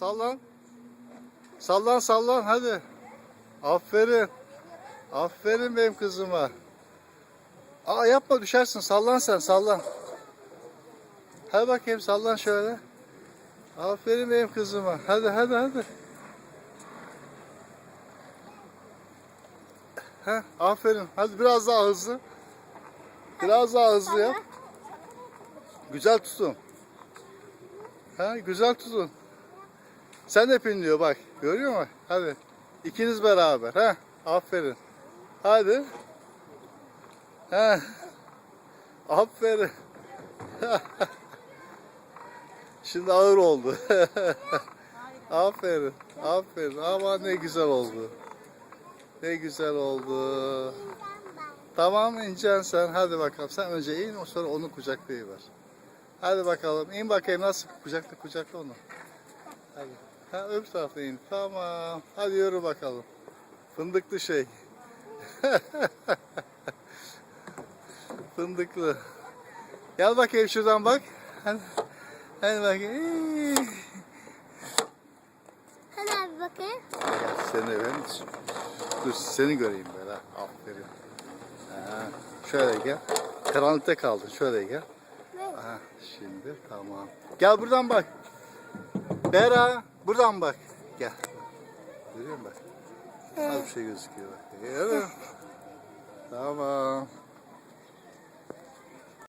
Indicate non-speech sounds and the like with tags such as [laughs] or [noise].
Sallan. Sallan sallan hadi. Aferin. Aferin benim kızıma. Aa yapma düşersin. Sallan sen sallan. Hadi bakayım sallan şöyle. Aferin benim kızıma. Hadi hadi hadi. Heh, aferin. Hadi biraz daha hızlı. Biraz daha hızlı yap. Güzel tutun. Ha, güzel tutun. Sen de pinliyor bak. Görüyor musun? Hadi. İkiniz beraber. Ha? Aferin. Hadi. Ha. [laughs] Aferin. [laughs] Şimdi ağır oldu. [laughs] aferin. Aferin. Ama ne güzel oldu. Ne güzel oldu. Tamam ineceksin sen. Hadi bakalım. Sen önce in, o sonra onu kucaklayıver. Hadi bakalım. in bakayım nasıl kucakla kucakla onu. Hadi. Ha öbür tarafta in. Tamam. Hadi yürü bakalım. Fındıklı şey. [laughs] Fındıklı. Gel bakayım şuradan bak. Hadi, hadi bakayım. Hadi abi bakayım. Seni ben dur seni göreyim böyle. Aferin. Ha, şöyle gel. Karanlıkta kaldın. Şöyle gel. Aha, şimdi tamam. Gel buradan bak. Bera buradan bak. Gel. Görüyor musun bak? Az bir şey gözüküyor bak. Görüyor musun? Tamam.